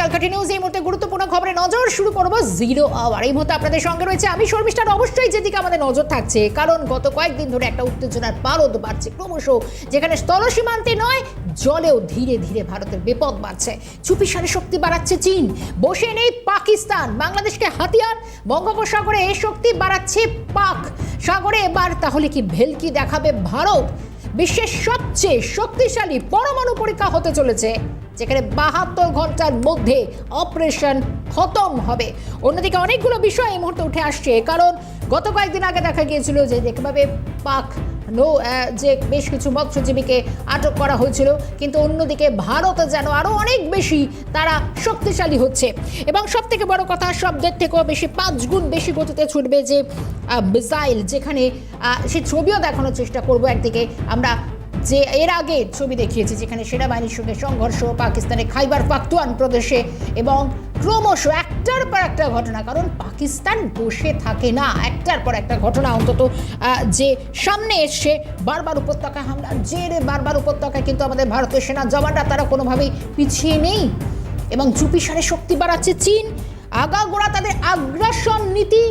Calcutta news এই মুহূর্তে গুরুত্বপূর্ণ খবরে নজর। শুরু করব জিরো আওয়ার এই মুহূর্তে আপনাদের সঙ্গে রয়েছে আমি শর্মিষ্ঠার অবশ্যই যেদিকে আমাদের নজর থাকছে, কারণ গত কয়েকদিন ধরে একটা উত্তেজনার পারদ বাড়ছে ক্রমশ, যেখানে স্থল সীমান্তে নয়, জলেও ধীরে ধীরে ভারতের বিপদ বাড়ছে। চুপিসারে শক্তি বাড়াচ্ছে চীন। বসে নেই পাকিস্তান। বাংলাদেশকে হাতিয়ার। বঙ্গোপসাগরে এই শক্তি বাড়াচ্ছে পাক। সাগরে এবার তাহলে কি ভেলকি দেখাবে ভারত? বিশ্বের সবচেয়ে শক্তিশালী পরমাণু পরীক্ষা হতে চলেছে। যেখানে বাহাত্তর ঘণ্টার মধ্যে অপারেশন খতম হবে। অন্যদিকে অনেকগুলো বিষয় এই মুহূর্তে উঠে আসছে, কারণ গত কয়েকদিন আগে দেখা গিয়েছিল যে যেভাবে পাক নো যে বেশ কিছু মৎস্যজীবীকে আটক করা হয়েছিল, কিন্তু অন্যদিকে ভারত যেন আরও অনেক বেশি তারা শক্তিশালী হচ্ছে। এবং সব থেকে বড় কথা শব্দের থেকেও বেশি পাঁচ গুণ বেশি গতিতে ছুটবে যে মিসাইল, যেখানে সে ছবিও দেখানোর চেষ্টা করব একদিকে। আমরা যে এর আগে ছবি দেখিয়েছি যেখানে সেনাবাহিনীর সঙ্গে সংঘর্ষ, পাকিস্তানের খাইবার পাখতুয়ান প্রদেশে এবং ক্রমশ একটার পর একটা ঘটনা, কারণ পাকিস্তান বসে থাকে না। একটার পর একটা ঘটনা অন্তত যে সামনে এসছে বারবার উপত্যকা হামলার জেরে, বারবার উপত্যকায় কিন্তু আমাদের ভারতীয় সেনা জওয়ানরা তারা কোনোভাবেই পিছিয়ে নেই এবং চুপিসারে শক্তি বাড়াচ্ছে চীন। আগাগোড়া তাদের আগ্রাসন নীতি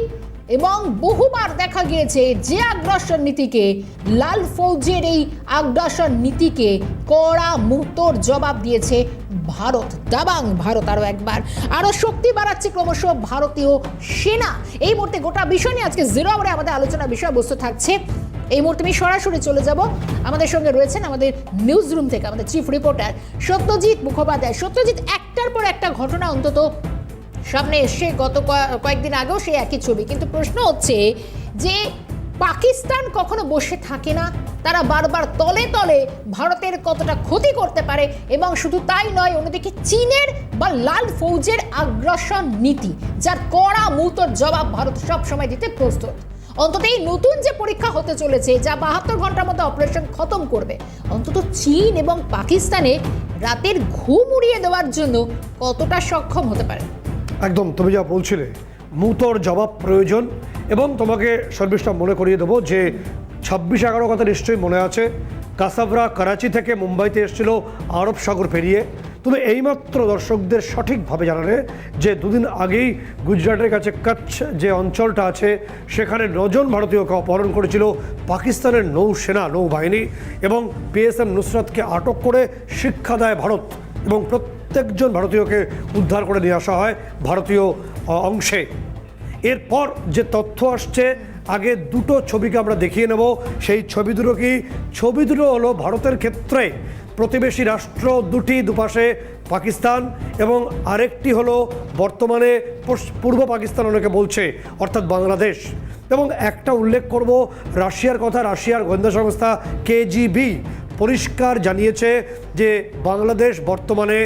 এবং বহুবার দেখা গিয়েছে যে আগ্রাসন নীতিকে, লাল ফৌজের এই আগ্রাসন নীতিকে কড়া মুহূর্তর জবাব দিয়েছে ভারত। দাবাং ভারত আরও একবার। আরও শক্তি বাড়াচ্ছে ক্রমশ ভারতীয় সেনা। এই মুহূর্তে গোটা বিষয় নিয়ে আজকে জিরো আওয়ারে আমাদের আলোচনার বিষয়বস্তু থাকছে। এই মুহূর্তে আমি সরাসরি চলে যাব। আমাদের সঙ্গে রয়েছেন আমাদের নিউজ রুম থেকে আমাদের চিফ রিপোর্টার সত্যজিৎ মুখোপাধ্যায়। সত্যজিৎ, একটার পর একটা ঘটনা অন্তত সামনে এসে গত কয়- কয়েকদিন আগেও সেই একই ছবি। কিন্তু প্রশ্ন হচ্ছে যে, পাকিস্তান কখনো বসে থাকে না? তারা বারবার তলে তলে ভারতের কতটা ক্ষতি করতে পারে? এবং শুধু তাই নয়, অন্যদিকে চীনের বা লাল ফৌজের আগ্রাসন নীতি, যার কড়া মুহূর্তর জবাব ভারত সবসময় দিতে প্রস্তুত। অন্তত এই নতুন যে পরীক্ষা হতে চলেছে, যা বাহাত্তর ঘণ্টার মধ্যে অপারেশন খতম করবে, অন্তত চীন এবং পাকিস্তানে রাতের ঘুম উড়িয়ে দেওয়ার জন্য কতটা সক্ষম হতে পারে? একদম, তুমি যা বলছিলে, মুতর জবাব প্রয়োজন এবং তোমাকে সর্বিষ্ঠা মনে করিয়ে দেবো যে ছাব্বিশ এগারো কথা নিশ্চয়ই মনে আছে। কাসাবরা করাচি থেকে মুম্বাইতে এসেছিল আরব সাগর পেরিয়ে। তুমি এইমাত্র দর্শকদের সঠিকভাবে জানালে যে দুদিন আগেই গুজরাটের কাছে কচ্ছ যে অঞ্চলটা আছে, সেখানে নজন ভারতীয়কে অপহরণ করেছিল পাকিস্তানের নৌসেনা, নৌবাহিনী এবং পিএসএম নুসরাতকে আটক করে শিক্ষা দেয় ভারত এবং প্রত্যেকজন ভারতীয়কে উদ্ধার করে নিয়ে আসা হয় ভারতীয় অংশে। এরপর যে তথ্য আসছে, আগে দুটো ছবিকে আমরা দেখিয়ে নেব। সেই ছবি দুটো কি? ছবি দুটো হলো ভারতের ক্ষেত্রে প্রতিবেশী রাষ্ট্র দুটি, দুপাশে পাকিস্তান এবং আরেকটি হলো বর্তমানে পূর্ব পাকিস্তান অনেকে বলছে, অর্থাৎ বাংলাদেশ। এবং একটা উল্লেখ করব, রাশিয়ার কথা, রাশিয়ার গোয়েন্দা সংস্থা কেজিবি পরিষ্কার জানিয়েছে যে বাংলাদেশ বর্তমানে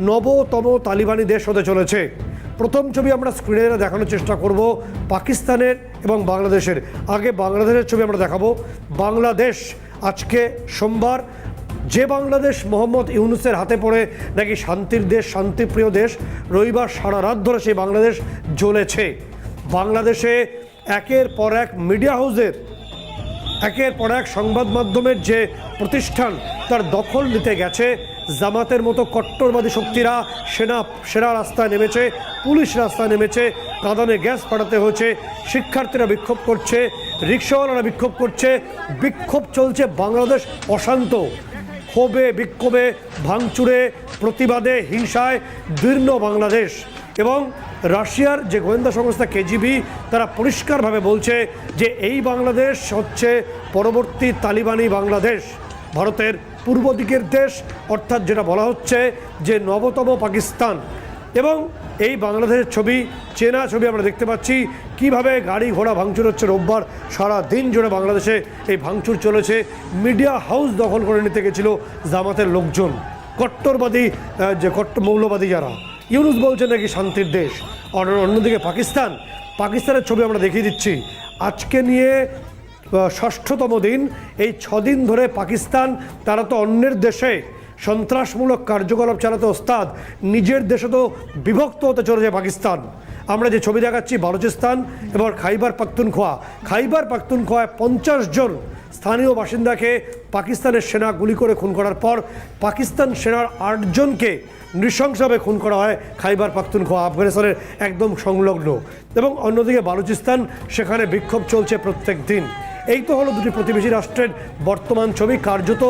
নবতম তালিবানি দেশ হতে চলেছে। প্রথম ছবি আমরা স্ক্রিনে দেখানোর চেষ্টা করব পাকিস্তানের এবং বাংলাদেশের। আগে বাংলাদেশের ছবি আমরা দেখাবো। বাংলাদেশ, আজকে সোমবার। যে বাংলাদেশ মোহাম্মদ ইউনুসের হাতে পড়ে নাকি শান্তির দেশ, শান্তিপ্রিয় দেশ, রবিবার সারা রাত ধরে সেই বাংলাদেশ জ্বলেছে। বাংলাদেশে একের পর এক মিডিয়া হাউসের একের পর এক সংবাদ মাধ্যমের যে প্রতিষ্ঠান, তার দখল নিতে গেছে। জামাতের মতো কট্টরবাদী শক্তিরা সেনা সেনা রাস্তায় নেমেছে, পুলিশ রাস্তায় নেমেছে, কাঁদানে গ্যাস পাঠাতে হয়েছে, শিক্ষার্থীরা বিক্ষোভ করছে, রিক্সাওয়ালারা বিক্ষোভ করছে, বিক্ষোভ চলছে বাংলাদেশ অশান্ত। ক্ষোভে, বিক্ষোভে, ভাঙচুরে, প্রতিবাদে, হিংসায়, দীর্ণ বাংলাদেশ। এবং রাশিয়ার যে গোয়েন্দা সংস্থা কেজিবি, তারা পরিষ্কারভাবে বলছে যে এই বাংলাদেশ হচ্ছে পরবর্তী তালিবানি বাংলাদেশ, ভারতের পূর্ব দিকের দেশ, অর্থাৎ যেটা বলা হচ্ছে যে নবতম পাকিস্তান। এবং এই বাংলাদেশের ছবি, চেনা ছবি আমরা দেখতে পাচ্ছি, কীভাবে গাড়ি ঘোড়া ভাঙচুর হচ্ছে রোববার, সারা দিন জুড়ে বাংলাদেশে এই ভাঙচুর চলেছে। মিডিয়া হাউস দখল করে নিতে গেছিল জামাতের লোকজন, কট্টরবাদী যে কট্ট মৌলবাদী যারা। ইউনুস বলছে নাকি শান্তির দেশ? আর অন্যদিকে পাকিস্তান। পাকিস্তানের ছবি আমরা দেখিয়ে দিচ্ছি। আজকে নিয়ে ষষ্ঠতম দিন। এই ছদিন ধরে পাকিস্তান, তারা তো অন্যের দেশে। সন্ত্রাসমূলক কার্যকলাপ চালাতে ওস্তাদ, নিজের দেশে তো বিভক্ত হতে চলেছে পাকিস্তান। আমরা যে ছবি দেখাচ্ছি, বালুচিস্তান এবার খাইবার পাখতুনখোয়া। খাইবার পাখতুনখোয়ায় পঞ্চাশ জন স্থানীয় বাসিন্দাকে পাকিস্তানের সেনা গুলি করে খুন করার পর পাকিস্তান সেনার আটজনকে নৃশংসভাবে খুন করা হয় খাইবার পাখতুনখোয়া, আফগানিস্তানের একদম সংলগ্ন। এবং অন্যদিকে বালুচিস্তান, সেখানে বিক্ষোভ চলছে প্রত্যেক দিন। এই তো হলো দুটি প্রতিবেশী রাষ্ট্রের বর্তমান ছবি। কার্যত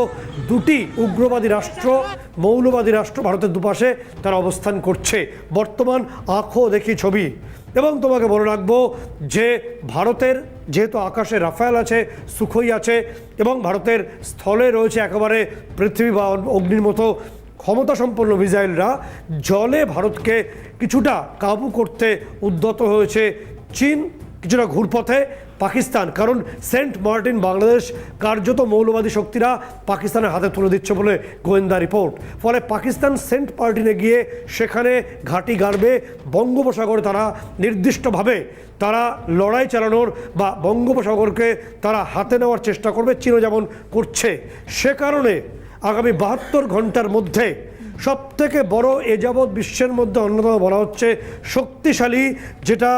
দুটি উগ্রবাদী রাষ্ট্র, মৌলবাদী রাষ্ট্র ভারতের দুপাশে তারা অবস্থান করছে। বর্তমান আঁখো দেখি ছবি। এবং তোমাকে বলে রাখব যে ভারতের যেহেতু আকাশে রাফায়েল আছে, সুখই আছে, এবং ভারতের স্থলে রয়েছে একেবারে পৃথিবী বা অগ্নির মতো ক্ষমতা সম্পন্ন মিসাইলরা, জলে ভারতকে কিছুটা কাবু করতে উদ্যত হয়েছে চীন, কিছুটা ঘুরপথে। পাকিস্তান। কারণ সেন্ট মার্টিন বাংলাদেশ কার্যত মৌলবাদী শক্তিরা পাকিস্তানের হাতে তুলে দিচ্ছে বলে গোয়েন্দা রিপোর্ট। ফলে পাকিস্তান সেন্ট মার্টিনে গিয়ে সেখানে ঘাঁটি গাড়বে বঙ্গোপসাগরে তারা নির্দিষ্টভাবে। তারা লড়াই চালানোর বা বঙ্গোপসাগরকে তারা হাতে নেওয়ার চেষ্টা করবে, চীনও যেমন করছে। সে কারণে আগামী বাহাত্তর ঘণ্টার মধ্যে সব থেকে বড় এ যাবৎ বিশ্বের মধ্যে অন্যতম বলা হচ্ছে শক্তিশালী, যেটা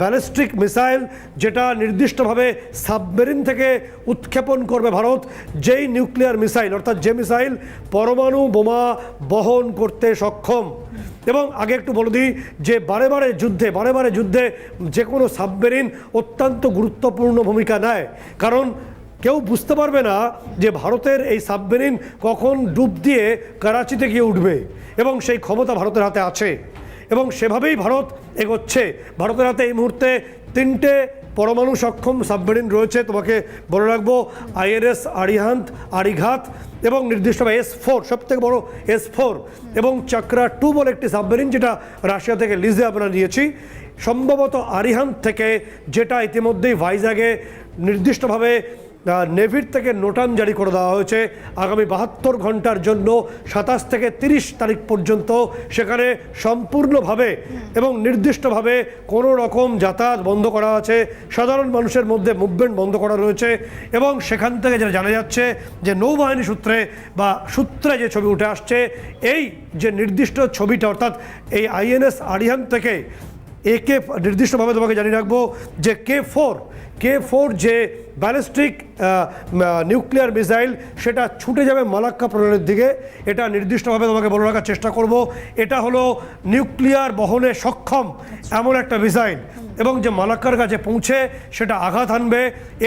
ব্যালিস্টিক মিসাইল, যেটা নির্দিষ্টভাবে সাবমেরিন থেকে উৎক্ষেপণ করবে ভারত, যেই নিউক্লিয়ার মিসাইল, অর্থাৎ যে মিসাইল পরমাণু বোমা বহন করতে সক্ষম। এবং আগে একটু বলে দিই যে বারে বারে যুদ্ধে, বারে বারে যুদ্ধে যে কোনো সাবমেরিন অত্যন্ত গুরুত্বপূর্ণ ভূমিকা নেয়। কারণ কেউ বুঝতে পারবে না যে ভারতের এই সাবমেরিন কখন ডুব দিয়ে করাচিতে গিয়ে উঠবে এবং সেই ক্ষমতা ভারতের হাতে আছে। এবং সেভাবেই ভারত এগোচ্ছে। ভারতের হাতে এই মুহূর্তে তিনটে পরমাণু সক্ষম সাবমেরিন রয়েছে। তোমাকে বলে রাখব, আইএনএস, আরিহান্ত, আরিঘাত এবং নির্দিষ্টভাবে এস ফোর সব থেকে বড় এস ফোর এবং চক্রা টু বলে একটি সাবমেরিন যেটা রাশিয়া থেকে লিজে আমরা নিয়েছি। সম্ভবত আরিহান্ত থেকে যেটা ইতিমধ্যেই ভাইজাগে নির্দিষ্টভাবে নেভির থেকে নোটান জারি করে দেওয়া হয়েছে। আগামী বাহাত্তর ঘণ্টার জন্য সাতাশ থেকে তিরিশ তারিখ পর্যন্ত সেখানে সম্পূর্ণভাবে এবং নির্দিষ্টভাবে কোনো রকম যাতায়াত বন্ধ করা আছে। সাধারণ মানুষের মধ্যে মুভমেন্ট বন্ধ করা রয়েছে এবং সেখান থেকে যেটা জানা যাচ্ছে যে নৌবাহিনী সূত্রে বা সূত্রে যে ছবি উঠে আসছে, এই যে নির্দিষ্ট ছবিটা অর্থাৎ এই আইএনএস আরিহান থেকে একে নির্দিষ্টভাবে তোমাকে জানিয়ে রাখব যে কে ফোর কে ফোর যে ব্যালিস্টিক নিউক্লিয়ার মিসাইল, সেটা ছুটে যাবে মালাক্কা প্রণালীর দিকে। এটা নির্দিষ্টভাবে তোমাকে বলে রাখার চেষ্টা করব। এটা হলো নিউক্লিয়ার বহনে সক্ষম এমন একটা মিসাইল। এবং যে মালাক্কার কাছে পৌঁছে সেটা আঘাত আনবে।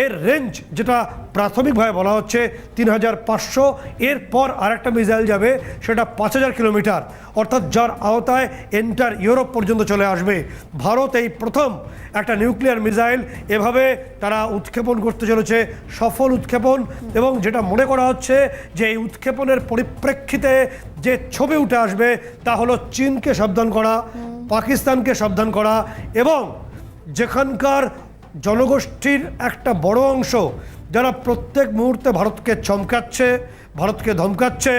এর রেঞ্জ যেটা প্রাথমিকভাবে বলা হচ্ছে তিন হাজার পাঁচশো। এরপর আরেকটা মিসাইল যাবে, সেটা পাঁচ হাজার কিলোমিটার। অর্থাৎ যার আওতায় এন্টার ইউরোপ পর্যন্ত চলে আসবে। ভারত এই প্রথম একটা নিউক্লিয়ার মিসাইল। এভাবে তারা উৎক্ষেপণ করতে চলেছে সফল উৎক্ষেপণ এবং যেটা মনে করা হচ্ছে যে এই উৎক্ষেপণের পরিপ্রেক্ষিতে যে ছবি উঠে আসবে তা হলো চীনকে সাবধান করা, পাকিস্তানকে সাবধান করা এবং যেখানকার জনগোষ্ঠীর একটা বড় অংশ যারা প্রত্যেক মুহূর্তে ভারতকে চমকাচ্ছে ভারতকে ধমকাচ্ছে,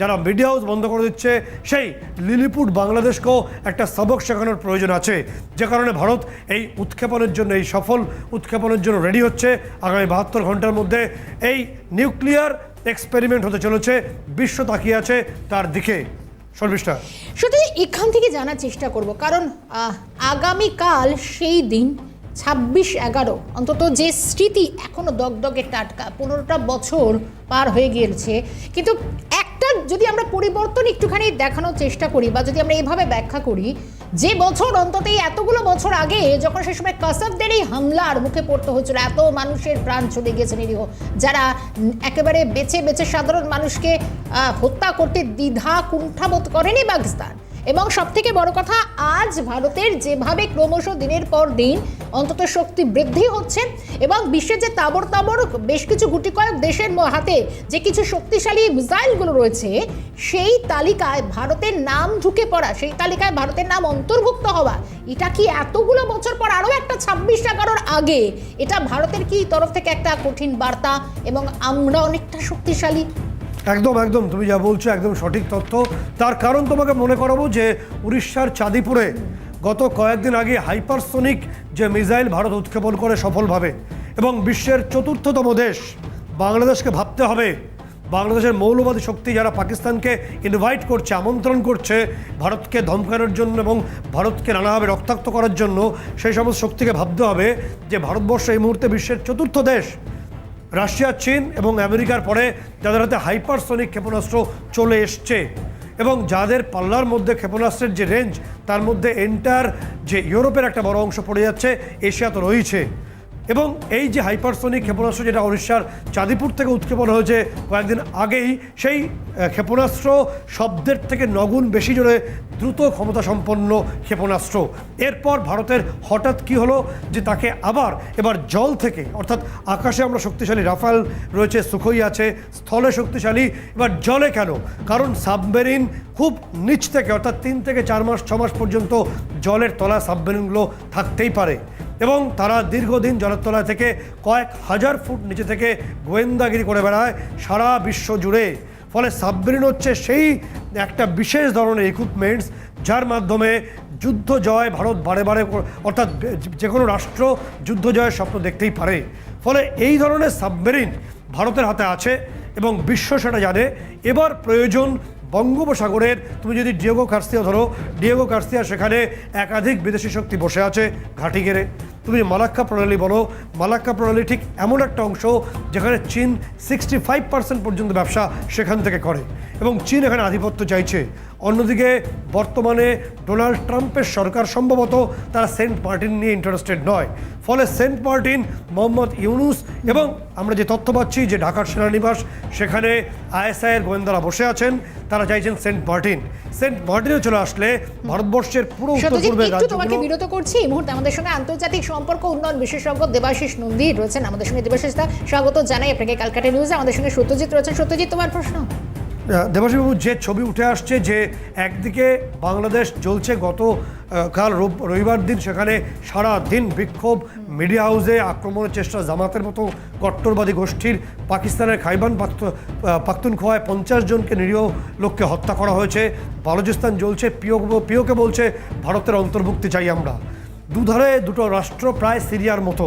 যারা মিডিয়া হাউস বন্ধ করে দিচ্ছে, সেই লিলিপুট বাংলাদেশকেও একটা সবক শেখানোর প্রয়োজন আছে। যে কারণে ভারত এই উৎক্ষেপণের জন্য, এই সফল উৎক্ষেপণের জন্য রেডি হচ্ছে। আগামী বাহাত্তর ঘণ্টার মধ্যে এই নিউক্লিয়ার এক্সপেরিমেন্ট হতে চলেছে, বিশ্ব তাকিয়ে আছে তার দিকে। শর্মিষ্ঠা। শুধু এখান থেকে জানার চেষ্টা করব, কারণ আগামীকাল সেই দিন ছাব্বিশ এগারো। অন্তত যে স্মৃতি এখনও দগদগে টাটকা, পনেরোটা বছর পার হয়ে গিয়েছে। কিন্তু একটা যদি আমরা পরিবর্তন একটুখানি দেখানোর চেষ্টা করি বা যদি আমরা এভাবে ব্যাখ্যা করি, যে বছর অন্তত এই এতগুলো বছর আগে যখন সে সময় কাসাবদের এই হামলার মুখে পড়তে হচ্ছিল এত মানুষের প্রাণ চলে গেছে নিরীহ, যারা একেবারে বেছে বেছে সাধারণ মানুষকে হত্যা করতে দ্বিধা কুণ্ঠাবোধ করেনি পাকিস্তান এবং সব থেকে বড় কথা, আজ ভারতের যেভাবে ক্রমশ দিনের পর দিন অন্তত শক্তি বৃদ্ধি হচ্ছে এবং বিশ্বের যে তাবর তাবর বেশ কিছু গুটি কয়েক দেশের হাতে যে কিছু শক্তিশালী মিসাইলগুলো রয়েছে, সেই তালিকায় ভারতের নাম ঢুকে পড়া, সেই তালিকায় ভারতের নাম অন্তর্ভুক্ত হওয়া, এটা কি এতগুলো বছর পর আরও একটা ছাব্বিশ এগারোর আগে? এটা ভারতের কি তরফ থেকে একটা কঠিন বার্তা এবং আমরা অনেকটা শক্তিশালী? একদম একদম, তুমি যা বলছো, একদম সঠিক তথ্য। তার কারণ তোমাকে মনে করাবো যে উড়িষ্যার চাঁদিপুরে গত কয়েকদিন আগে হাইপারসোনিক যে মিসাইল ভারত উৎক্ষেপণ করে সফলভাবে, এবং বিশ্বের চতুর্থতম দেশ, বাংলাদেশকে ভাবতে হবে। বাংলাদেশের মৌলবাদী শক্তি যারা পাকিস্তানকে ইনভাইট করছে, আমন্ত্রণ করছে, ভারতকে ধমকানোর জন্য এবং ভারতকে নানাভাবে রক্তাক্ত করার জন্য, সেই সমস্ত শক্তিকে ভাবতে হবে যে ভারতবর্ষ এই মুহূর্তে বিশ্বের চতুর্থ দেশ। রাশিয়া, চীন এবং আমেরিকার পরে যাদের হাতে হাইপারসনিক ক্ষেপণাস্ত্র চলে এসছে এবং যাদের পাল্লার মধ্যে ক্ষেপণাস্ত্রের যে রেঞ্জ, তার মধ্যে এন্টার যে ইউরোপের একটা বড় অংশ পড়ে যাচ্ছে, এশিয়া তো রয়েছে। এবং এই যে হাইপারসনিক ক্ষেপণাস্ত্র যেটা উড়িষ্যার চাঁদিপুর থেকে উৎক্ষেপণ হয়েছে কয়েকদিন আগেই, সেই ক্ষেপণাস্ত্র শব্দের থেকে নগুণ বেশি জোরে দ্রুত ক্ষমতা সম্পন্ন ক্ষেপণাস্ত্র। এরপর ভারতের হঠাৎ কি হলো যে তাকে আবার এবার জল থেকে, অর্থাৎ আকাশে আমরা শক্তিশালী রাফাল রয়েছে, সুখই আছে, স্থলে শক্তিশালী, এবার জলে কেন? কারণ সাবমেরিন খুব নিচ থেকে, অর্থাৎ তিন থেকে চার মাস, ছ মাস পর্যন্ত জলের তলা সাবমেরিনগুলো থাকতেই পারে। এবং তারা দীর্ঘদিন জলের তলায় থেকে কয়েক হাজার ফুট নিচে থেকে গোয়েন্দাগিরি করে বেড়ায় সারা বিশ্ব জুড়ে। ফলে সাবমেরিন হচ্ছে সেই একটা বিশেষ ধরনের ইকুইপমেন্টস যার মাধ্যমে যুদ্ধ জয় ভারত বারে বারে অর্থাৎ যে কোনো রাষ্ট্র যুদ্ধ জয়ের স্বপ্ন দেখতেই পারে। ফলে এই ধরনের সাবমেরিন ভারতের হাতে আছে এবং বিশ্ব সেটা জানে। এবার প্রয়োজন বঙ্গোপসাগরের, তুমি যদি ডিয়েগো কার্সিয়া ধরো, ডিয়েগো কার্সিয়া সেখানে একাধিক বিদেশি শক্তি বসে আছে ঘাঁটি গেড়ে তুমি মালাক্কা প্রণালী বলো মালাক্কা প্রণালী ঠিক এমন একটা অংশ যেখানে চীন সিক্সটি ফাইভ পার্সেন্ট পর্যন্ত ব্যবসা সেখান থেকে করে এবং চীন এখানে আধিপত্য চাইছে। অন্যদিকে বর্তমানে ডোনাল্ড ট্রাম্পের সরকার সম্ভবত তারা সেন্ট মার্টিন নিয়ে ইন্টারেস্টেড নয়। ফলে সেন্ট মার্টিন মোহাম্মদ ইউনুস এবং আমরা যে তথ্য পাচ্ছি যে ঢাকার সেনানিবাস সেখানে আইএসআইয়ের গোয়েন্দারা বসে আছেন তারা চাইছেন সেন্ট মার্টিন। সেন্ট মার্টিনে চলে আসলে ভারতবর্ষের পুরো উত্তর পূর্বের রাজ্যগুলো বিরত করছি। এই মুহূর্তে আমাদের সঙ্গে আন্তর্জাতিক সম্পর্ক উন্নয়ন বিশেষজ্ঞ দেবাশিস নন্দী রয়েছেন আমাদের সঙ্গে। দেবাশিস দা, স্বাগত জানাই আপনাকে ক্যালকাটা নিউজে আমাদের সঙ্গে সত্যজিৎ রয়েছেন। সত্যজিৎ, তোমার প্রশ্ন? দেবাশীবাবু যে ছবি উঠে আসছে যে একদিকে বাংলাদেশ জ্বলছে গত কাল রবিবার দিন সেখানে সারা দিন বিক্ষোভ মিডিয়া হাউসে আক্রমণের চেষ্টা, জামাতের মতো কট্টরবাদী গোষ্ঠীর, পাকিস্তানের খাইবান পাখতুনখোয়ায় পঞ্চাশ জনকে নিরীহ লোককে হত্যা করা হয়েছে। বালুচিস্তান জ্বলছে পিও পিওকে বলছে, ভারতের অন্তর্ভুক্তি চাই আমরা। দুধারে দুটো রাষ্ট্র প্রায় সিরিয়ার মতো।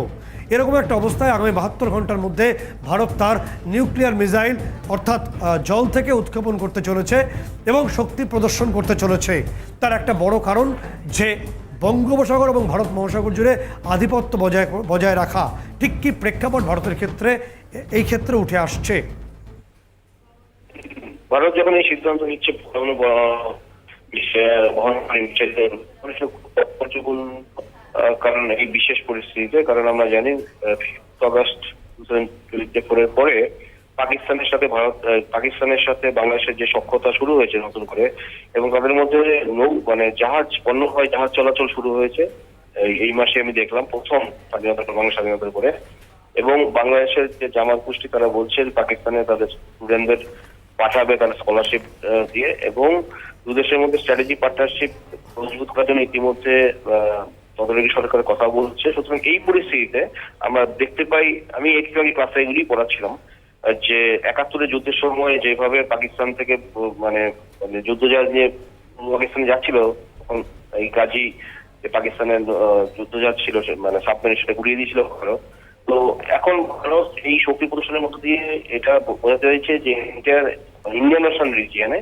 এরকম একটা অবস্থায় আগামী বাহাত্তর ঘণ্টার মধ্যে ভারত তার নিউক্লিয়ার মিসাইল, অর্থাৎ জল থেকে উৎক্ষেপণ করতে চলেছে এবং শক্তি প্রদর্শন করতে চলেছে। তার একটা বড় কারণ যে বঙ্গোপসাগর এবং ভারত মহাসাগর জুড়ে আধিপত্য বজায় বজায় রাখা। ঠিক কি প্রেক্ষাপট ভারতের ক্ষেত্রে এই ক্ষেত্রে উঠে আসছে? ভারত যখন এই সিদ্ধান্ত নিচ্ছে আহ, কারণ এই বিশেষ পরিস্থিতিতে কারণ আমরা জানি আগস্ট টোয়েন্টি ফোরের পরে পাকিস্তানের সাথে ভারত পাকিস্তানের সাথে বাংলাদেশের যে সক্ষতা শুরু হয়েছে নতুন করে এবং তাদের মধ্যে নৌ মানে জাহাজ পণ্য হয় জাহাজ চলাচল শুরু হয়েছে এই- মাসে আমি দেখলাম প্রথম স্বাধীনতা বাংলা স্বাধীনতার পরে এবং বাংলাদেশের যে জামাত গোষ্ঠী তারা বলছেন পাকিস্তানে তাদের স্টুডেন্টদের পাঠাবে তারা স্কলারশিপ দিয়ে এবং দু দেশের মধ্যে স্ট্র্যাটেজি পার্টনারশিপ মজবুত করার জন্য ইতিমধ্যে তদারকি সরকার কথা বলছে। সুতরাং এই পরিস্থিতিতে আমরা দেখতে পাই আমি একটু আগে ক্লাসে এগুলি পড়াচ্ছিলাম যে একাত্তরের যুদ্ধের সময় যেভাবে পাকিস্তান থেকে মানে মানে যুদ্ধজাহাজ নিয়ে পূর্ব পাকিস্তানে যাচ্ছিল তখন এই গাজী যে পাকিস্তানের আহ, যুদ্ধজাহাজ ছিল মানে সাবমেরিন সেটা ঘুরিয়ে দিয়েছিল ভারত। তো এখন ভারত এই শক্তি প্রদর্শনের মধ্য দিয়ে এটা বোঝাতে চাইছে যে ইন্ডিয়ার ইন্ডিয়ান ওশান রিজিয়নে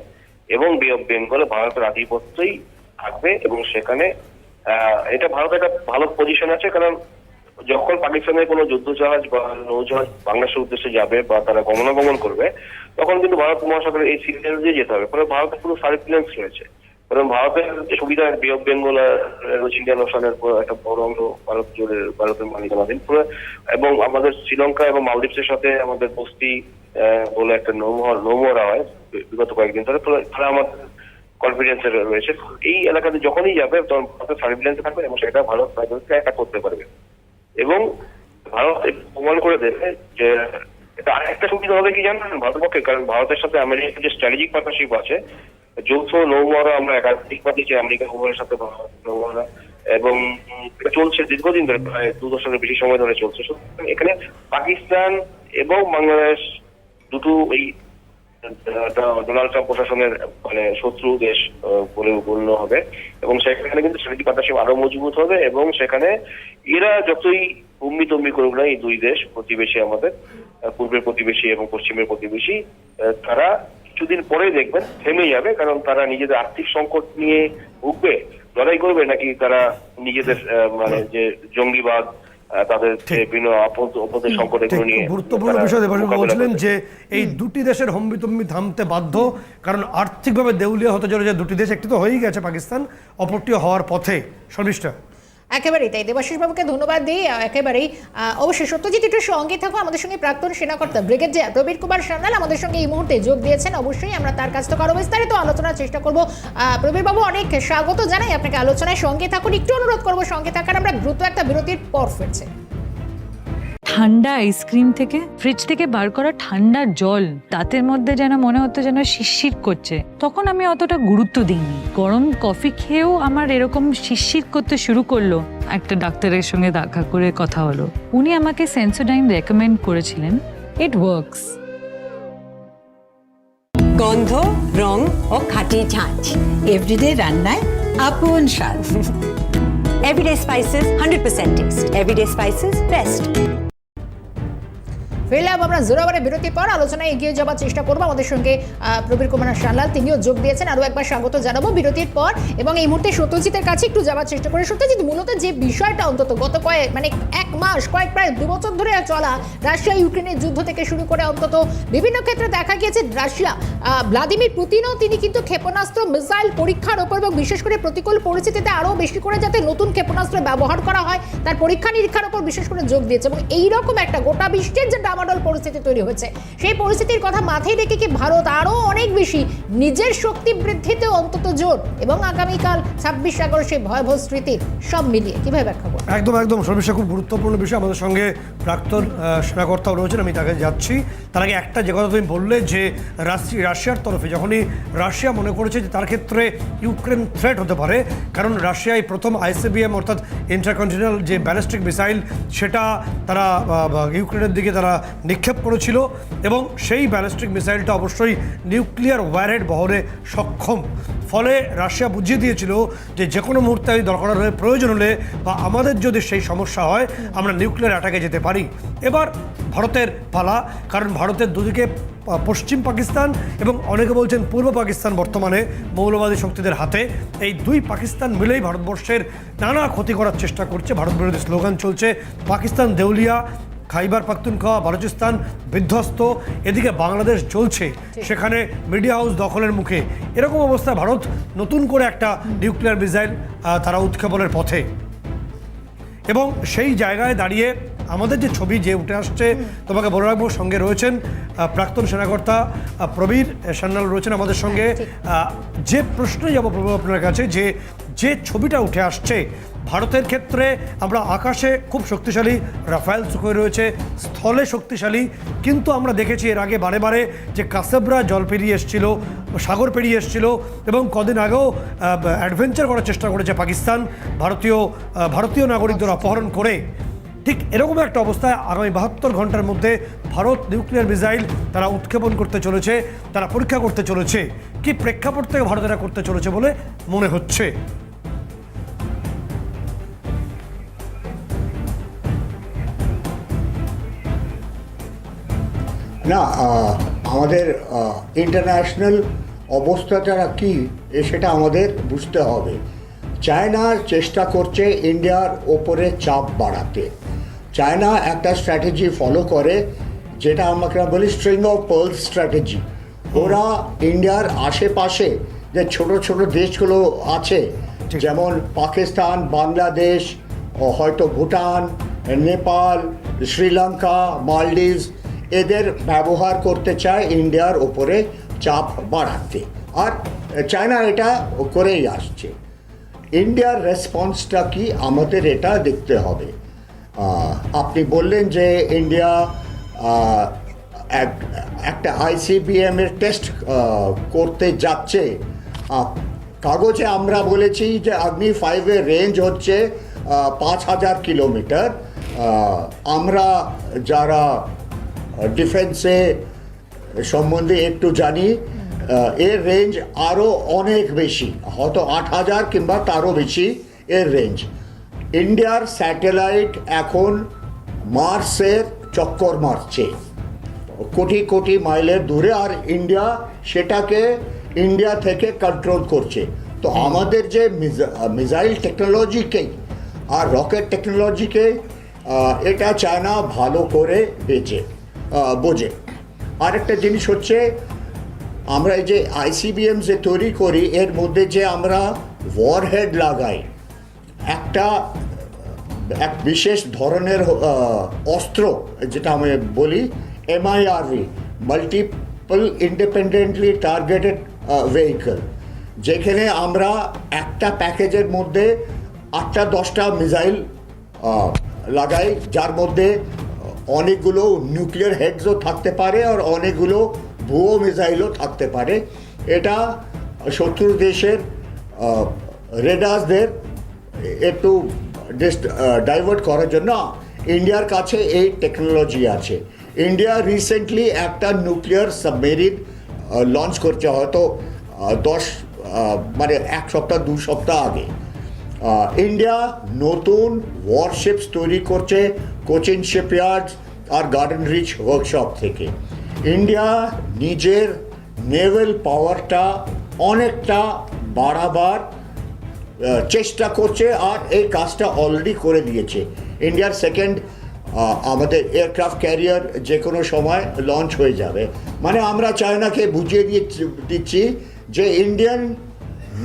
এবং বে অফ বেঙ্গলে ভারতের আধিপত্যই থাকবে এবং সেখানে এটা ভারত একটা ভালো পজিশন আছে কারণ যখন পাকিস্তানের কোনো যুদ্ধ জাহাজ বা নৌজাহাজ বাংলাদেশের উদ্দেশ্যে যাবে বা তারা গমনাগমন করবে, তখন কিন্তু ভারত মহাসাগরের এই সিরিয়াল দিয়ে যেতে হবে। ফলে ভারতের পুরো সার্ভিলেন্স রয়েছে। কারণ ভারতের সুবিধা বে অফ বেঙ্গল ইন্ডিয়ান ওশানের একটা বড় অংশ ভারত জুড়ে, ভারতের মালিকানাধীন পুরো এবং আমাদের শ্রীলঙ্কা এবং মালদ্বীপসের সাথে আমাদের বস্তি বলে একটা নৌমহর নৌমহড়া হয় বিগত কয়েকদিন ধরে ফলে আমাদের কনফিডেন্সে রয়েছে। এই এলাকাতে যখনই যাবে তখন ভারতের সার্ভিলেন্সে থাকবে এবং সেটা ভারত ভারতকে অ্যাটাক করতে পারবে। এবং ভারত প্রমাণ করে দেবে যে এটা আরেকটা সুবিধা হবে কি জানেন? ভারতের পক্ষে কারণ ভারতের সাথে আমেরিকার যে স্ট্র্যাটেজিক পার্টনারশিপ আছে যৌথ নৌমহড়া আমরা একাধিকবার দিচ্ছি আমেরিকা নৌমহড়ার সাথে এবং চলছে দীর্ঘদিন ধরে, প্রায় দু দশকের বেশি সময় ধরে চলছে। এখানে পাকিস্তান এবং বাংলাদেশ দুটো এই ডোনাল্ড ট্রাম্প প্রশাসনের মানে শত্রু দেশ বলে গণ্য হবে। এবং সেখানে কিন্তু স্ট্র্যাটেজিক পার্টনারশিপ আরও মজবুত হবে এবং সেখানে এরা যতই হুম্মি তম্বি করুক না, এই দুই দেশ প্রতিবেশী আমাদের পূর্বের প্রতিবেশী এবং পশ্চিমের প্রতিবেশী তারা কিছুদিন পরেই দেখবেন থেমে যাবে কারণ তারা নিজেদের আর্থিক সংকট নিয়ে উঠবে লড়াই করবে নাকি তারা নিজেদের মানে যে জঙ্গিবাদ তাদের বিভিন্ন আপদ সংকট এগুলো নিয়ে গুরুত্বপূর্ণ তারা বিষয় দেবাশিস বলছিলেন যে এই দুটি দেশের হম্বিতম্বি থামতে বাধ্য কারণ আর্থিকভাবে দেউলিয়া হতে চলেছে দুটি দেশ একটি তো হয়েই গেছে পাকিস্তান অপরটি হওয়ার পথে। শর্মিষ্ঠা। একেবারেই তাই দেবাশিস বাবুকে ধন্যবাদ দিই একেবারেই অবশ্যই সত্যজিৎ একটু সঙ্গে থাকো, আমাদের সঙ্গে প্রাক্তন সেনাকর্তা ব্রিগেডিয়ার প্রবীর কুমার সান্যাল আমাদের সঙ্গে এই মুহূর্তে যোগ দিয়েছেন। অবশ্যই আমরা তার কাছ থেকে আরও বিস্তারিত আলোচনার চেষ্টা করব। প্রবীরবাবু অনেক স্বাগত জানাই আপনাকে আলোচনায় সঙ্গে থাকুন। একটু অনুরোধ করব সঙ্গে থাকার, আমরা দ্রুত একটা বিরতির পর ফিরছে। ঠান্ডা আইসক্রিম থেকে ফ্রিজ থেকে বার করা ঠান্ডা জল দাঁতের মধ্যে যেন মনে হতো যেন শিরশির করছে। তখন আমি অতটা গুরুত্ব দিইনি। গরম কফি খেয়েও আমার এরকম শিরশির করতে শুরু করল। একটা ডাক্তারের সঙ্গে দেখা করে কথা হলো। উনি আমাকে সেন্সোডাইন রেকমেন্ড করেছিলেন। ইট ওয়ার্কস গন্ধ রং ও খাঁটি ঝাঁঝ এভরিডে রান্নায় আপন স্বাদ। Everyday spices hundred percent taste everyday spices best ফিরলাম আমরা জোরাবারে বিরতির পর আলোচনায় এগিয়ে যাওয়ার চেষ্টা করব। আমাদের সঙ্গে প্রবীর কুমার সান্যাল, তিনিও যোগ দিয়েছেন। আরও একবার স্বাগত জানাব বিরতির পর। এবং এই মুহূর্তে সত্যজিতের কাছে একটু যাওয়ার চেষ্টা করি। সত্যজিৎ, মূলত যে বিষয়টা অন্তত গত কয়েক মানে এক মাস, কয়েক প্রায় দু বছর ধরে চলা রাশিয়া ইউক্রেনের যুদ্ধ থেকে শুরু করে অন্তত বিভিন্ন ক্ষেত্রে দেখা গিয়েছে রাশিয়া ভ্লাদিমির পুতিনও তিনি কিন্তু ক্ষেপণাস্ত্র, মিসাইল পরীক্ষার ওপর এবং বিশেষ করে প্রতিকূল পরিস্থিতিতে আরও বেশি করে যাতে নতুন ক্ষেপণাস্ত্র ব্যবহার করা হয়, তার পরীক্ষা নিরীক্ষার ওপর বিশেষ করে যোগ দিয়েছে। এবং এইরকম একটা গোটা বিশ্বের যে ডামাডোল পরিস্থিতি তৈরি হচ্ছে সেই পরিস্থিতির কথা মাথায় রেখে কি ভারত আরও অনেক বেশি নিজের শক্তি বৃদ্ধিতে অন্তত জোর এবং আগামীকাল ছাব্বিশ আগস্ট সেই ভয়াবহ স্মৃতির সব মিলিয়ে, কীভাবে ব্যাখ্যা করব একদম একদম। শর্মিষ্ঠা খুব গুরুত্বপূর্ণ বিষয় আমাদের সঙ্গে প্রাক্তন সেনাকর্তাও রয়েছেন, আমি তাকে যাচ্ছি। তার আগে একটা যে কথা তুমি বললে যে রাশি- রাশিয়ার তরফে যখনই রাশিয়া মনে করেছে যে তার ক্ষেত্রে ইউক্রেন থ্রেট হতে পারে, কারণ রাশিয়ায় প্রথম আইসিবিএম অর্থাৎ ইন্টারকন্টিনেন্টাল যে ব্যালিস্টিক মিসাইল সেটা তারা ইউক্রেনের দিকে তারা নিক্ষেপ করেছিল এবং সেই ব্যালিস্টিক মিসাইলটা অবশ্যই নিউক্লিয়ার ওয়ারহেড বহরে সক্ষম। ফলে রাশিয়া বুঝিয়ে দিয়েছিল যে যে কোনো মুহূর্তে দরকার হলে প্রয়োজন হলে বা আমাদের যদি সেই সমস্যা হয়, আমরা নিউক্লিয়ার অ্যাটাকে যেতে পারি। এবার ভারতের পালা, কারণ ভারতের দুদিকে পশ্চিম পাকিস্তান এবং অনেকে বলছেন পূর্ব পাকিস্তান বর্তমানে মৌলবাদী শক্তিদের হাতে। এই দুই পাকিস্তান মিলেই ভারতবর্ষের নানা ক্ষতি করার চেষ্টা করছে। ভারত বিরোধী স্লোগান চলছে, পাকিস্তান দেউলিয়া খাইবার পাখতুনখোয়া বালুচিস্তান বিধ্বস্ত এদিকে বাংলাদেশ চলছে। সেখানে মিডিয়া হাউস দখলের মুখে। এরকম অবস্থায় ভারত নতুন করে একটা নিউক্লিয়ার মিসাইল তারা উৎক্ষেপণের পথে। এবং সেই জায়গায় দাঁড়িয়ে আমাদের যে ছবি যে উঠে আসছে তোমাকে বলে রাখব সঙ্গে রয়েছেন প্রাক্তন সেনাকর্তা প্রবীর সান্যাল রয়েছেন আমাদের সঙ্গে। যে প্রশ্নে যাব প্রভু আপনার কাছে যে যে ছবিটা উঠে আসছে ভারতের ক্ষেত্রে আমরা আকাশে খুব শক্তিশালী, রাফায়েল সুখই রয়েছে, স্থলে শক্তিশালী, কিন্তু আমরা দেখেছি এর আগে বারে বারে যে কাসেবরা জল পেরিয়ে এসেছিল, সাগর পেরিয়ে এসেছিল এবং কদিন আগেও অ্যাডভেঞ্চার করার চেষ্টা করেছে পাকিস্তান, ভারতীয় ভারতীয় নাগরিকদের অপহরণ করে। ঠিক এরকম একটা অবস্থায় আগামী বাহাত্তর ঘণ্টার মধ্যে ভারত নিউক্লিয়ার মিসাইল তারা উৎক্ষেপণ করতে চলেছে, তারা পরীক্ষা করতে চলেছে। কি প্রেক্ষাপট থেকে ভারত এরা করতে চলেছে বলে মনে হচ্ছে? না আমাদের ইন্টারন্যাশনাল অবস্থাটা কি এ সেটা আমাদের বুঝতে হবে। চায়না চেষ্টা করছে ইন্ডিয়ার ওপরে চাপ বাড়াতে। চায়না একটা স্ট্র্যাটেজি ফলো করে যেটা আমাকে বলি স্ট্রিং অফ পার্ল স্ট্র্যাটেজি ওরা ইন্ডিয়ার আশেপাশে যে ছোট ছোট দেশগুলো আছে যেমন পাকিস্তান বাংলাদেশ হয়তো ভুটান নেপাল শ্রীলঙ্কা মালদ্বীপ এদের ব্যবহার করতে চায় ইন্ডিয়ার ওপরে চাপ বাড়াতে। আর চায়না এটা করেই আসছে। ইন্ডিয়ার রেসপন্সটা কি আমাদের এটা দেখতে হবে। আপনি বললেন যে ইন্ডিয়া এক- একটা আইসিবিএম এর টেস্ট করতে যাচ্ছে। কাগজে আমরা বলেছি যে অগ্নি ফাইভের রেঞ্জ হচ্ছে পাঁচ হাজার কিলোমিটার। আমরা যারা ডিফেন্সে সম্বন্ধে একটু জানি এর রেঞ্জ আরও অনেক বেশি, হয়তো আট হাজার কিংবা তারও বেশি এর রেঞ্জ ইন্ডিয়ার স্যাটেলাইট এখন মার্সের চক্কর মারছে। কোটি কোটি মাইলের দূরে, আর ইন্ডিয়া সেটাকে ইন্ডিয়া থেকে কন্ট্রোল করছে। তো আমাদের যে মিসাইল টেকনোলজিকে আর রকেট টেকনোলজিকে এটা চায়না ভালো করে বেচে। বোঝে। আরেকটা জিনিস হচ্ছে, আমরা এই যে আইসিবিএম যে তৈরি করি, এর মধ্যে যে আমরা ওয়ারহেড লাগাই, একটা, এক বিশেষ ধরনের অস্ত্র, যেটা আমি বলি MIRV multiple independently targeted vehicle যেখানে আমরা একটা প্যাকেজের মধ্যে আটটা দশটা মিসাইল লাগাই, যার মধ্যে অনেকগুলো নিউক্লিয়ার হেডসও থাকতে পারে আর অনেকগুলো ভুয়ো মিসাইলও থাকতে পারে। এটা শত্রু দেশের রেডার্সদের একটু ডাইভার্ট করার জন্য। ইন্ডিয়ার কাছে এই টেকনোলজি আছে। ইন্ডিয়া রিসেন্টলি একটা নিউক্লিয়ার সাবমেরিন লঞ্চ করছে হয়তো দশ মানে এক সপ্তাহ, দু সপ্তাহ আগে। ইন্ডিয়া নতুন ওয়ারশিপস তৈরি করছে কোচিন শিপইয়ার্ড আর গার্ডেন রিচ ওয়ার্কশপ থেকে। ইন্ডিয়া নিজের নেভেল পাওয়ারটা অনেকটা বাড়াবার চেষ্টা করছে আর এই কাজটা অলরেডি করে দিয়েছে। ইন্ডিয়ার সেকেন্ড আমাদের এয়ারক্রাফট ক্যারিয়ার যে কোনো সময় লঞ্চ হয়ে যাবে। মানে আমরা চায়নাকে বুঝিয়ে দিয়ে দিচ্ছি যে ইন্ডিয়ান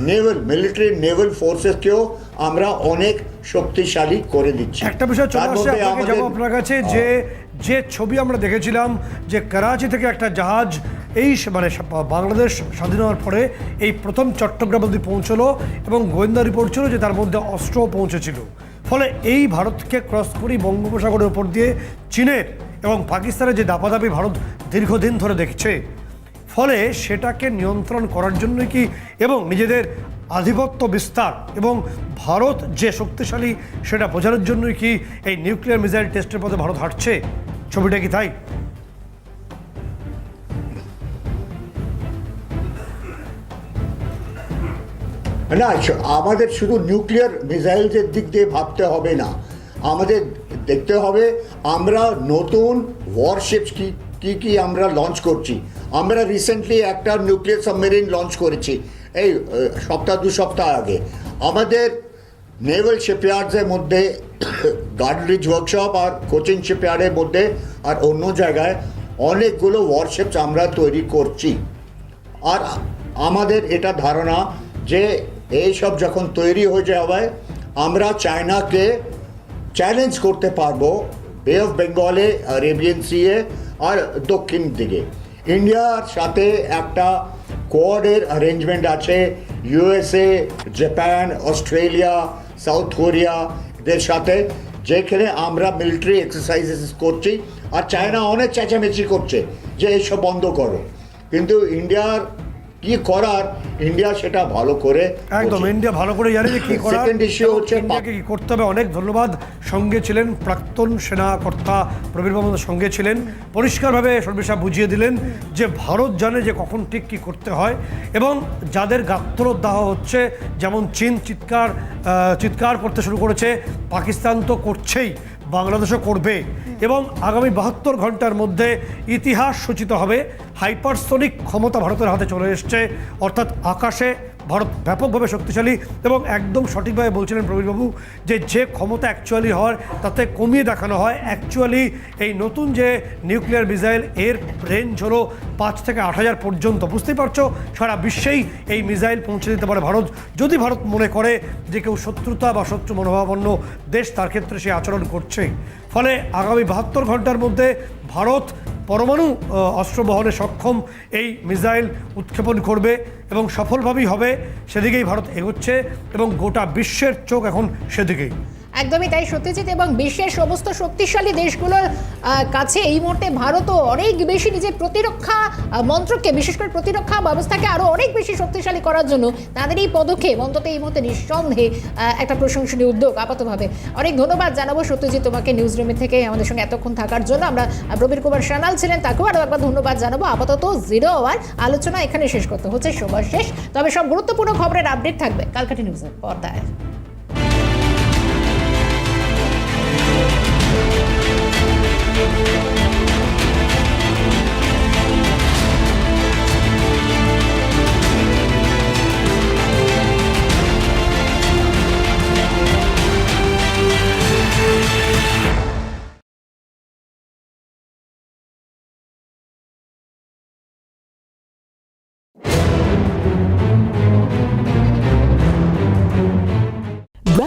নেভেল মিলিটারি নেভেল ফোর্সেসকেও আমরা অনেক শক্তিশালী করে দিচ্ছে। একটা বিষয় চলে তার আসছে আপনাকে যাব আপনার কাছে যে যে ছবি আমরা দেখেছিলাম যে করাচি থেকে একটা জাহাজ এই মানে বাংলাদেশ স্বাধীন হওয়ার পরে এই প্রথম চট্টগ্রাম অবধি পৌঁছলো এবং গোয়েন্দা রিপোর্ট ছিল যে তার মধ্যে অস্ত্রও পৌঁছেছিল। ফলে এই ভারতকে ক্রস করেই বঙ্গোপসাগরের উপর দিয়ে চীনের এবং পাকিস্তানের যে দাপাদাপি ভারত দীর্ঘদিন ধরে দেখছে ফলে সেটাকে নিয়ন্ত্রণ করার জন্যই কি এবং নিজেদের আধিপত্য বিস্তার এবং ভারত যে শক্তিশালী সেটা বোঝানোর জন্যই কি এই নিউক্লিয়ার মিসাইল টেস্টের পথে ভারত হাঁটছে? ছবিটা কি তাই? না আমাদের শুধু নিউক্লিয়ার মিসাইলসের দিক দিয়ে ভাবতে হবে না। আমাদের দেখতে হবে আমরা নতুন ওয়ারশিপস কি কি কি আমরা লঞ্চ করছি। আমরা রিসেন্টলি একটা নিউক্লিয়ার সাবমেরিন লঞ্চ করেছি। এই সপ্তাহ, দু সপ্তাহ আগে। আমাদের নেভাল শিপইয়ার্ডসের মধ্যে গার্ডরিজ ওয়ার্কশপ আর কোচিং শিপইয়ার্ডের মধ্যে আর অন্য জায়গায় অনেকগুলো ওয়ারশিপস আমরা তৈরি করছি। আর আমাদের এটা ধারণা যে এইসব যখন তৈরি হয়ে যাবে, আমরা চায়নাকে চ্যালেঞ্জ করতে পারব বে অফ বেঙ্গলে আরেবিয়ান সিয়ে আর দক্ষিণ দিকে। ইন্ডিয়ার সাথে একটা কোয়াডের অ্যারেঞ্জমেন্ট আছে ইউএসএ জাপান অস্ট্রেলিয়া সাউথ কোরিয়াদের সাথে, যেখানে আমরা মিলিটারি এক্সারসাইজেস করছি, আর চায়না অনেক চেঁচামেচি করছে যে এইসব বন্ধ করো। কিন্তু ইন্ডিয়ার কি করার ইন্ডিয়া সেটা ভালো করে একদম ইন্ডিয়া ভালো করে জানে যে কি করার। Issue এবং হচ্ছে ইন্ডিয়াকে কি করতে হবে? অনেক ধন্যবাদ। সঙ্গে ছিলেন প্রাক্তন সেনা কর্তা প্রবীর বাবু সঙ্গে ছিলেন। পরিষ্কারভাবে সর্বেশা বুঝিয়ে দিলেন যে ভারত জানে যে কখন ঠিক কি করতে হয় এবং যাদের গাত্রদাহ হচ্ছে যেমন চীন চিৎকার চিৎকার করতে শুরু করেছে পাকিস্তান তো করছেই। বাংলাদেশও করবে এবং আগামী বাহাত্তর ঘণ্টার মধ্যে ইতিহাস সূচিত হবে হাইপারসোনিক ক্ষমতা ভারতের হাতে চলে এসছে, অর্থাৎ আকাশে ভারত ব্যাপকভাবে শক্তিশালী এবং একদম সঠিকভাবে বলছিলেন প্রবীরবাবু যে যে ক্ষমতা অ্যাকচুয়ালি হয় তাতে কমিয়ে দেখানো হয়। অ্যাকচুয়ালি এই নতুন যে নিউক্লিয়ার মিসাইল এর রেঞ্জ হলো পাঁচ থেকে আট হাজার পর্যন্ত। বুঝতেই পারছ? সারা বিশ্বেই এই মিসাইল পৌঁছে দিতে পারে ভারত। যদি ভারত মনে করে যে কেউ শত্রুতা বা শত্রু মনোভাবাপন্ন দেশ, তার ক্ষেত্রে সে আচরণ করছে ফলে আগামী বাহাত্তর ঘণ্টার মধ্যে ভারত পরমাণু অস্ত্র বহনে সক্ষম এই মিসাইল উৎক্ষেপণ করবে এবং সফলভাবেই হবে, সেদিকেই ভারত এগোচ্ছে এবং গোটা বিশ্বের চোখ এখন সেদিকেই। একদমই তাই সত্যজিৎ এবং বিশ্বের সমস্ত শক্তিশালী দেশগুলোর কাছে এই মুহূর্তে ভারতও অনেক বেশি নিজের প্রতিরক্ষা আহ, মন্ত্রককে বিশেষ করে প্রতিরক্ষা ব্যবস্থাকে আরও অনেক বেশি শক্তিশালী করার জন্য তাদের এই পদক্ষেপ অন্তত এই মুহূর্তে নিঃসন্দেহে একটা প্রশংসনীয় উদ্যোগ আপাতভাবে। অনেক ধন্যবাদ জানাব সত্যজিৎ তোমাকে নিউজ রুমের থেকে আমাদের সঙ্গে এতক্ষণ থাকার জন্য। আমরা প্রবীর কুমার সানাল ছিলেন তাকেও আরও একবার ধন্যবাদ জানাব। আপাতত জিরো আওয়ার আলোচনা এখানে শেষ করতে হচ্ছে সময় শেষ। তবে সব গুরুত্বপূর্ণ খবরের আপডেট থাকবে কালকাটি নিউজের পর্দায়।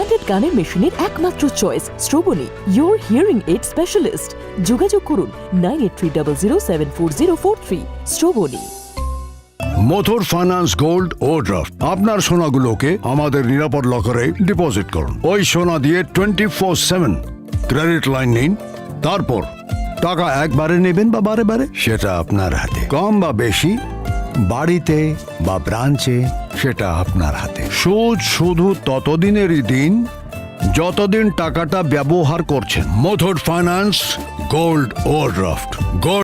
ব্র্যান্ডেড গানের মেশিনের একমাত্র choice Shrabani your hearing aid specialist যোগাযোগ করুন nine eight three double zero seven four zero four three Shrabani. Mathur finance gold overdraft আপনার সোনাগুলোকে আমাদের নিরাপদ লকারে ডিপোজিট করুন। ওই সোনা দিয়ে twenty four seven credit line নিন, তারপর টাকা একবারে নেবেন বা বারে বারে, সেটা আপনার হাতে। কম বা বেশি বাড়িতে বা ব্রাঞ্চে, সেটা আপনার হাতে। সুদ শুধু ততদিনেরই দিন, যতদিন টাকাটা ব্যবহার করছেন। Mathur finance, gold overdraft. Draft gold